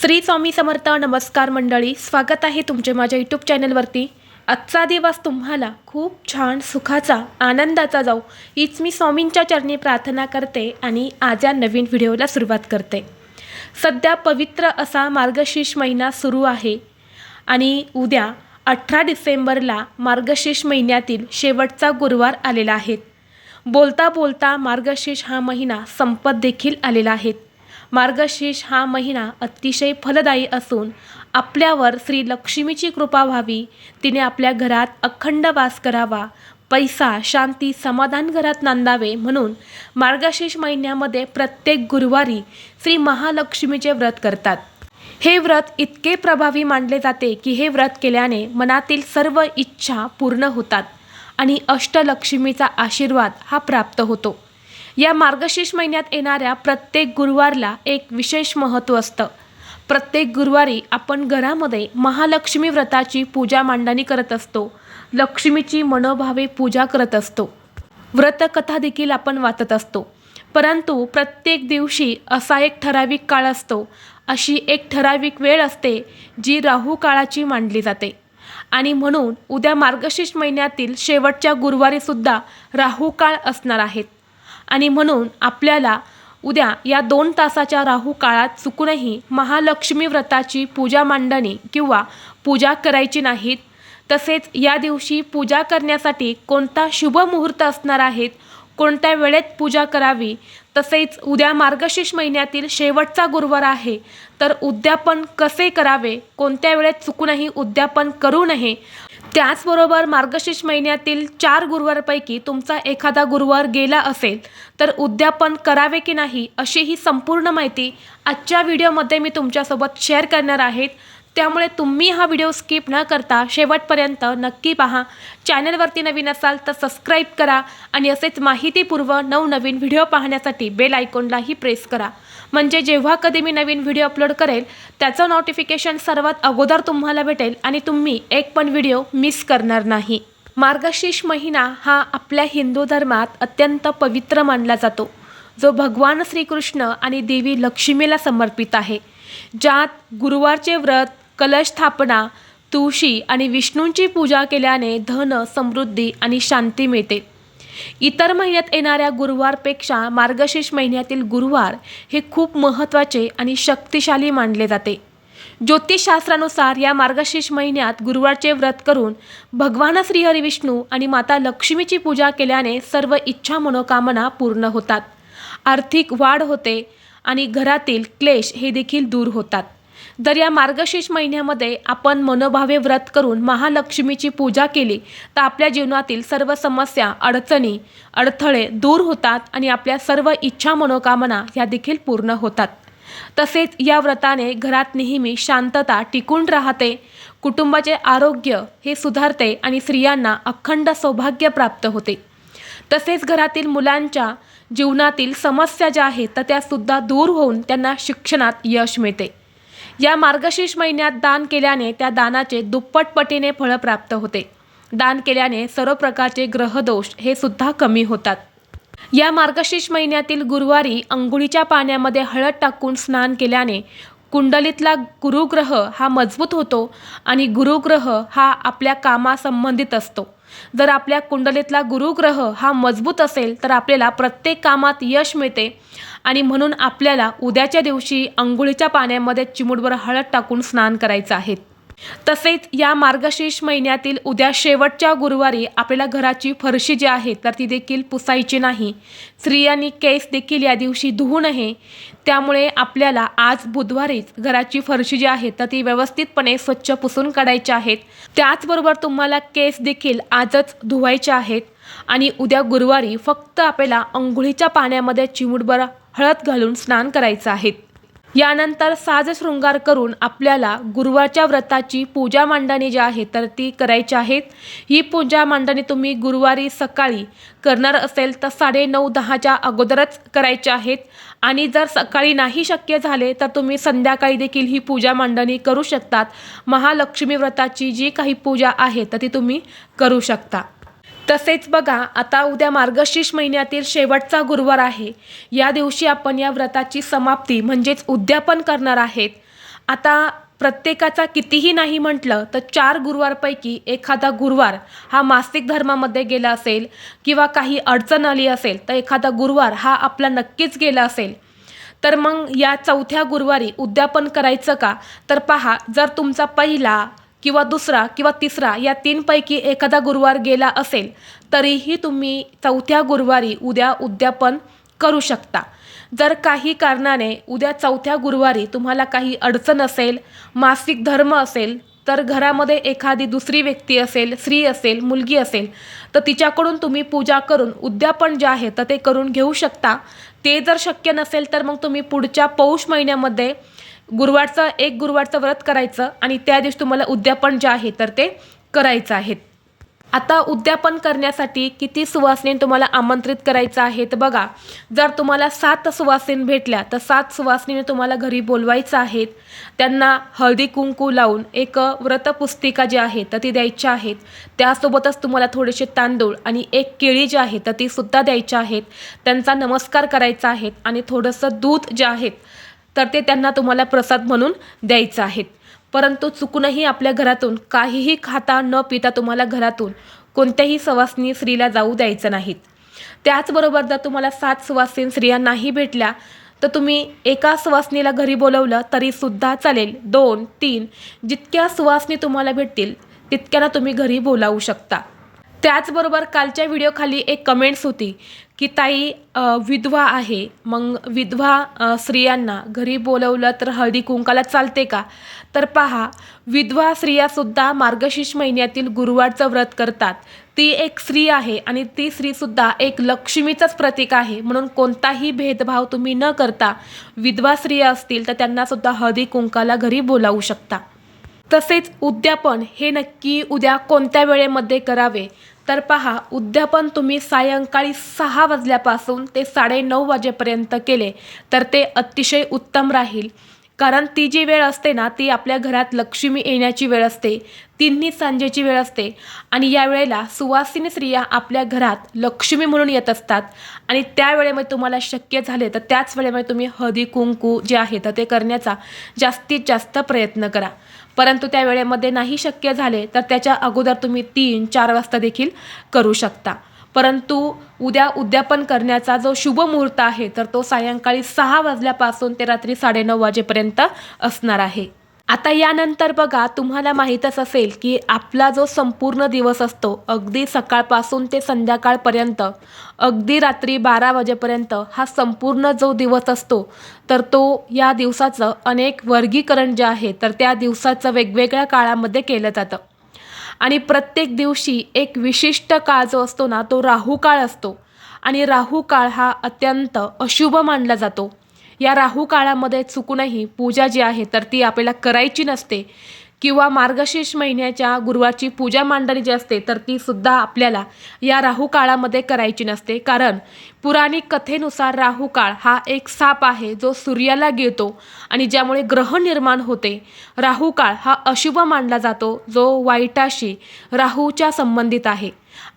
श्री स्वामी समर्थ नमस्कार मंडळी स्वागत आहे तुमचे माझ्या यूट्यूब चॅनलवरती आजचा दिवस तुम्हाला खूप छान सुखाचा आनंदाचा जाऊ हीच मी स्वामींच्या चरणी प्रार्थना करते आणि आज या नवीन व्हिडिओला सुरुवात करते. सध्या पवित्र असा मार्गशीर्ष महिना सुरू आहे आणि उद्या अठरा डिसेंबरला मार्गशीर्ष महिन्यातील शेवटचा गुरुवार आलेला आहे. बोलता बोलता मार्गशीर्ष हा महिना संपत देखील आलेला आहे. मार्गशीर्ष हा महिना अतिशय फलदायी असून आपल्यावर श्री लक्ष्मीची कृपा व्हावी. तिने आपल्या घरात अखंड वास करावा. पैसा शांती समाधान घरात नांदावे म्हणून मार्गशीर्ष महिन्यामध्ये प्रत्येक गुरुवारी श्री महालक्ष्मीचे व्रत करतात. हे व्रत इतके प्रभावी मानले जाते की हे व्रत केल्याने मनातील सर्व इच्छा पूर्ण होतात आणि अष्टलक्ष्मीचा आशीर्वाद हा प्राप्त होतो. या मार्गशीर्ष महिन्यात येणाऱ्या प्रत्येक गुरुवारला एक विशेष महत्त्व असतं. प्रत्येक गुरुवारी आपण घरामध्ये महालक्ष्मी व्रताची पूजा मांडणी करत असतो. लक्ष्मीची मनोभावे पूजा करत असतो. व्रतकथा देखील आपण वाचत असतो. परंतु प्रत्येक दिवशी असा एक ठराविक काळ असतो अशी एक ठराविक वेळ असते जी राहू काळाची मांडली जाते. आणि म्हणून उद्या मार्गशीर्ष महिन्यातील शेवटच्या गुरुवारीसुद्धा राहू काळ असणार आहेत आणि म्हणून आपल्याला उद्या या दोन तासाच्या राहू काळात चुकूनही महालक्ष्मी व्रताची पूजा मांडणी किंवा पूजा करायची नाहीत. तसेच या दिवशी पूजा करण्यासाठी कोणता शुभ मुहूर्त असणार आहेत कोणत्या वेळेत पूजा करावी तसेच उद्या मार्गशीर्ष महिन्यातील शेवटचा गुरुवार आहे तर उद्यापन कसे करावे कोणत्या वेळेत चुकूनही उद्यापन करू नये त्याचबरोबर मार्गशीर्ष महिन्यातील चार गुरुवारपैकी तुमचा एखादा गुरुवार गेला असेल तर उद्यापन करावे की नाही अशी ही संपूर्ण माहिती आजच्या व्हिडिओमध्ये मी तुमच्यासोबत शेअर करणार आहेत त्यामुळे तुम्ही हा व्हिडिओ स्किप न करता शेवटपर्यंत नक्की पहा. चॅनलवरती नवीन असाल तर सबस्क्राईब करा आणि असेच माहितीपूर्व नवनवीन व्हिडिओ पाहण्यासाठी बेल आयकॉनलाही प्रेस करा. म्हणजे जेव्हा कधी मी नवीन व्हिडिओ अपलोड करेल त्याचं नोटिफिकेशन सर्वात अगोदर तुम्हाला भेटेल आणि तुम्ही एक पण व्हिडिओ मिस करणार नाही. मार्गशीर्ष महिना हा आपल्या हिंदू धर्मात अत्यंत पवित्र मानला जातो. जो भगवान श्रीकृष्ण आणि देवी लक्ष्मीला समर्पित आहे. ज्यात गुरुवारचे व्रत कलश स्थापना तुळशी आणि विष्णूंची पूजा केल्याने धन समृद्धी आणि शांती मिळते. इतर महिन्यात येणाऱ्या गुरुवारपेक्षा मार्गशीर्ष महिन्यातील गुरुवार हे खूप महत्त्वाचे आणि शक्तिशाली मानले जाते. ज्योतिषशास्त्रानुसार या मार्गशीर्ष महिन्यात गुरुवारचे व्रत करून भगवान श्रीहरी विष्णू आणि माता लक्ष्मीची पूजा केल्याने सर्व इच्छा मनोकामना पूर्ण होतात. आर्थिक वाढ होते आणि घरातील क्लेश हे देखील दूर होतात. जर या मार्गशीर्ष महिन्यामध्ये आपण मनोभावे व्रत करून महालक्ष्मीची पूजा केली तर आपल्या जीवनातील सर्व समस्या अडचणी अडथळे दूर होतात आणि आपल्या सर्व इच्छा मनोकामना ह्या देखील पूर्ण होतात. तसेच या व्रताने घरात नेहमी शांतता टिकून राहते कुटुंबाचे आरोग्य हे सुधारते आणि स्त्रियांना अखंड सौभाग्य प्राप्त होते. तसेच घरातील मुलांच्या जीवनातील समस्या ज्या आहेत तर त्यासुद्धा दूर होऊन त्यांना शिक्षणात यश मिळते. या मार्गशीर्ष महिन्यात दान केल्याने त्या दानाचे दुप्पट पटीने फळं प्राप्त होते. दान केल्याने सर्व प्रकारचे ग्रहदोष हे सुद्धा कमी होतात. या मार्गशीर्ष महिन्यातील गुरुवारी अंघोळीच्या पाण्यामध्ये हळद टाकून स्नान केल्याने कुंडलीतला गुरुग्रह हा मजबूत होतो आणि गुरुग्रह हा आपल्या कामासंबंधित असतो. जर आपल्या कुंडलीतला गुरुग्रह हा मजबूत असेल तर आपल्याला प्रत्येक कामात यश मिळते आणि म्हणून आपल्याला उद्याच्या दिवशी अंघोळीच्या पाण्यामध्ये चिमुटभर हळद टाकून स्नान करायचं आहे. तसेच या मार्गशीर्ष महिन्यातील उद्या शेवटच्या गुरुवारी आपल्याला घराची फरशी जी आहे तर ती देखील पुसायची नाही. स्त्रियांनी केस देखील या दिवशी धुवू नये त्यामुळे आपल्याला आज बुधवारीच घराची फरशी जी आहे तर ती व्यवस्थितपणे स्वच्छ पुसून काढायची आहेत त्याचबरोबर तुम्हाला केस देखील आजच धुवायचे आहेत. आणि उद्या गुरुवारी फक्त आपल्याला अंघोळीच्या पाण्यामध्ये चिमुटभर हळद घालून स्नान करायचं आहे. यानंतर साज शृंगार करून आपल्याला गुरुवारच्या व्रताची पूजा मांडणी जी आहे तर ती करायची आहेत ही पूजा मांडणी तुम्ही गुरुवारी सकाळी करणार असेल तर साडे नऊ दहाच्या अगोदरच करायच्या आहेत आणि जर सकाळी नाही शक्य झाले तर तुम्ही संध्याकाळी देखील ही पूजा मांडणी करू शकतात. महालक्ष्मी व्रताची जी काही पूजा आहे तर ती तुम्ही करू शकता. तसेच बघा आता उद्या मार्गशीर्ष महिन्यातील शेवटचा गुरुवार आहे. या दिवशी आपण या व्रताची समाप्ती म्हणजेच उद्यापन करणार आहेत. आता प्रत्येकाचा कितीही नाही म्हटलं तर चार गुरुवारपैकी एखादा गुरुवार हा मासिक धर्मामध्ये गेला असेल किंवा काही अडचण आली असेल तर एखादा गुरुवार हा आपला नक्कीच गेला असेल. तर मग या चौथ्या गुरुवारी उद्यापन करायचं का? तर पहा जर तुमचा पहिला किंवा दुसरा किंवा तिसरा या तीनपैकी एखादा गुरुवार गेला असेल तरीही तुम्ही चौथ्या गुरुवारी उद्या उद्यापन करू शकता. जर काही कारणाने उद्या चौथ्या गुरुवारी तुम्हाला काही अडचण असेल मासिक धर्म असेल तर घरामध्ये एखादी दुसरी व्यक्ती असेल स्त्री असेल मुलगी असेल तर तिच्याकडून तुम्ही पूजा करून उद्यापन जे आहे तर ते करून घेऊ शकता. ते जर शक्य नसेल तर मग तुम्ही पुढच्या पौष महिन्यामध्ये गुरुवारचं एक गुरुवारचं व्रत करायचं आणि त्या दिवशी तुम्हाला उद्यापन जे आहे तर ते करायचं आहे. आता उद्यापन करण्यासाठी किती सुवासिनी तुम्हाला आमंत्रित करायचं आहे तर बघा जर तुम्हाला सात सुवासिनी भेटल्या तर सात सुवासिनी तुम्हाला घरी बोलवायचं आहेत त्यांना हळदी कुंकू लावून एक व्रतपुस्तिका जी आहे तर ती द्यायची आहेत त्यासोबतच तुम्हाला थोडेसे तांदूळ आणि एक केळी जी आहे तर ती सुद्धा द्यायची आहेत त्यांचा नमस्कार करायचा आहे आणि थोडंसं दूध जे आहेत तर ते त्यांना तुम्हाला प्रसाद म्हणून द्यायचं आहेत परंतु चुकूनही आपल्या घरातून काहीही खाता न पिता तुम्हाला घरातून कोणत्याही सवासनी स्त्रीला जाऊ द्यायचं नाहीत. त्याचबरोबर जर तुम्हाला सात सुवासीन स्त्रिया नाही भेटल्या तर तुम्ही एका सुवासनीला घरी बोलवलं तरीसुद्धा चालेल. दोन तीन जितक्या सुवासनी तुम्हाला भेटतील तितक्यानं तुम्ही घरी बोलावू शकता. त्याचबरोबर कालच्या व्हिडिओखाली एक कमेंट्स होती की ताई विधवा आहे. मग विधवा स्त्रियांना घरी बोलवलं तर हळदी कुंकाला चालते का? तर पहा विधवा स्त्रियासुद्धा मार्गशीर्ष महिन्यातील गुरुवारचं व्रत करतात. ती एक स्त्री आहे आणि ती स्त्रीसुद्धा एक लक्ष्मीचंच प्रतीक आहे. म्हणून कोणताही भेदभाव तुम्ही न करता विधवा स्त्रिया असतील तर त्यांनासुद्धा हळदी कुंकाला घरी बोलावू शकता. तसेच उद्यापन हे नक्की उद्या कोणत्या वेळेमध्ये करावे? तर पहा उद्यापन तुम्ही सायंकाळी सहा वाजल्यापासून ते साडेनऊ वाजेपर्यंत केले तर ते अतिशय उत्तम राहील. कारण ती जी वेळ असते ना ती आपल्या घरात लक्ष्मी येण्याची वेळ असते तिन्ही सांजेची वेळ असते. आणि या वेळेला सुवासिनी स्त्रिया आपल्या घरात लक्ष्मी म्हणून येत असतात. आणि त्यावेळेमध्ये तुम्हाला शक्य झाले तर त्याच वेळेमध्ये तुम्ही हळदी कुंकू जे आहे तर ते करण्याचा जास्तीत जास्त प्रयत्न करा. परंतु त्या वेळेमध्ये नाही शक्य झाले तर त्याच्या अगोदर तुम्ही तीन चार वाजता देखील करू शकता. परंतु उद्या उद्यापन करण्याचा जो शुभ मुहूर्त आहे तर तो सायंकाळी सहा वाजल्यापासून ते रात्री साडेनऊ वाजेपर्यंत असणार आहे. आता यानंतर बघा तुम्हाला माहीतच असेल की आपला जो संपूर्ण दिवस असतो अगदी सकाळपासून ते संध्याकाळपर्यंत अगदी रात्री बारा वाजेपर्यंत हा संपूर्ण जो दिवस असतो तर तो या दिवसाचं अनेक वर्गीकरण जे आहे तर त्या दिवसाचं वेगवेगळ्या काळामध्ये केलं जातं. आणि प्रत्येक दिवशी एक विशिष्ट काळ जो असतो ना तो राहू काळ असतो. आणि राहू काळ हा अत्यंत अशुभ मानला जातो. या राहू काळामध्ये चुकूनही पूजा जी आहे तर ती आपल्याला करायची नसते. किंवा मार्गशीर्ष महिन्याच्या गुरुवारची पूजा मांडणी जी असते तर ती सुद्धा आपल्याला या राहू काळामध्ये करायची नसते. कारण पुराणिक कथेनुसार राहू काळ हा एक साप आहे जो सूर्याला गिळतो आणि ज्यामुळे ग्रह निर्माण होते. राहू काळ हा अशुभ मानला जातो जो वाईटाशी राहूच्या संबंधित आहे.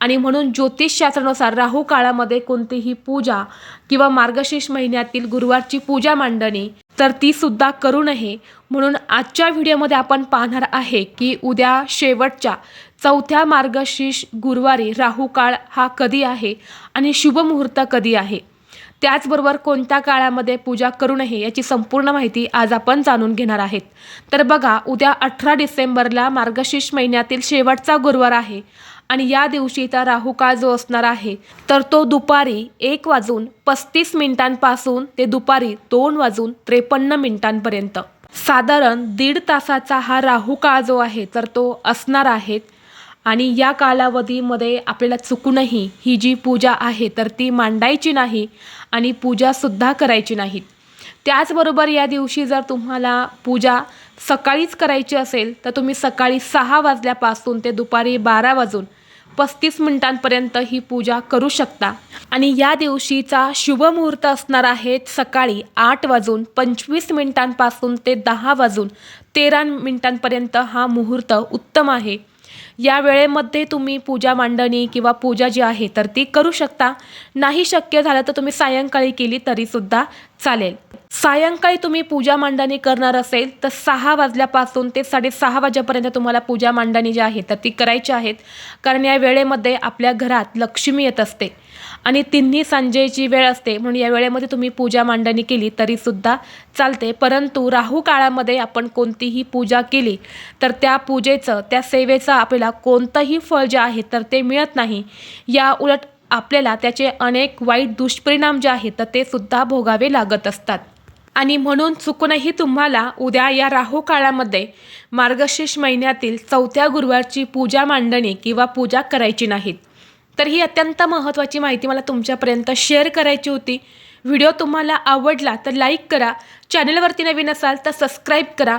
आणि म्हणून ज्योतिषशास्त्रानुसार राहू काळामध्ये कोणतीही पूजा किंवा मार्गशीर्ष महिन्यातील गुरुवारची पूजा मांडणी तर ती सुद्धा करू नये म्हणून आजच्या व्हिडिओमध्ये आपण पाहणार आहे की उद्या शेवटच्या चौथ्या मार्गशीर्ष गुरुवारी राहू काळ हा कधी आहे आणि शुभ मुहूर्त कधी आहे? त्याचबरोबर कोणत्या काळामध्ये पूजा करू नये याची संपूर्ण माहिती आज आपण जाणून घेणार आहेत. तर बघा उद्या अठरा डिसेंबरला मार्गशीर्ष महिन्यातील शेवटचा गुरुवार आहे. आणि या दिवशीचा राहू काळ जो असणार आहे तर तो दुपारी एक वाजून पस्तीस मिनिटांपासून ते दुपारी दोन वाजून त्रेपन्न मिनिटांपर्यंत. साधारण दीड तासाचा हा राहू काळ जो आहे तर तो असणार आहे. आणि या कालावधीमध्ये आपल्याला चुकूनही ही जी पूजा आहे तर ती मांडायची नाही आणि पूजासुद्धा करायची नाही. त्याचबरोबर या दिवशी जर तुम्हाला पूजा सकाळीच करायची असेल तर तुम्ही सकाळी सहा वाजल्यापासून ते दुपारी बारा वाजून पस्तीस मिनिटांपर्यंत ही पूजा करू शकता. आणि या दिवशीचा शुभ मुहूर्त असणार आहे सकाळी आठ वाजून पंचवीस मिनिटांपासून ते दहा वाजून तेरा मिनिटांपर्यंत हा मुहूर्त उत्तम आहे. या वेळेमध्ये तुम्ही पूजा मांडणी किंवा पूजा जी आहे तर ती करू शकता. नाही शक्य झालं तर तुम्ही सायंकाळी केली तरीसुद्धा चालेल. सायंकाळी तुम्ही पूजा मांडणी करणार असेल तर सहा वाजल्यापासून ते साडेसहा वाजेपर्यंत तुम्हाला पूजा मांडणी जी आहे तर ती करायची आहेत. कारण या वेळेमध्ये आपल्या घरात लक्ष्मी येत असते. आणि तिन्ही सांजेची वेळ असते म्हणून या वेळेमध्ये तुम्ही पूजा मांडणी केली तरीसुद्धा चालते. परंतु राहू काळामध्ये आपण कोणतीही पूजा केली तर त्या पूजेचं त्या सेवेचं आपल्याला कोणतंही फळ जे आहे तर ते मिळत नाही. या उलट आपल्याला त्याचे अनेक वाईट दुष्परिणाम जे आहेत तर ते सुद्धा भोगावे लागत असतात. आणि म्हणून चुकूनही तुम्हाला उद्या या राहू काळामध्ये मार्गशीर्ष महिन्यातील चौथ्या गुरुवारची पूजा मांडणी किंवा पूजा करायची नाहीत. तर ही अत्यंत महत्त्वाची माहिती मला तुमच्यापर्यंत शेअर करायची होती. व्हिडिओ तुम्हाला आवडला तर लाईक करा. चॅनलवरती नवीन असाल तर सबस्क्राईब करा.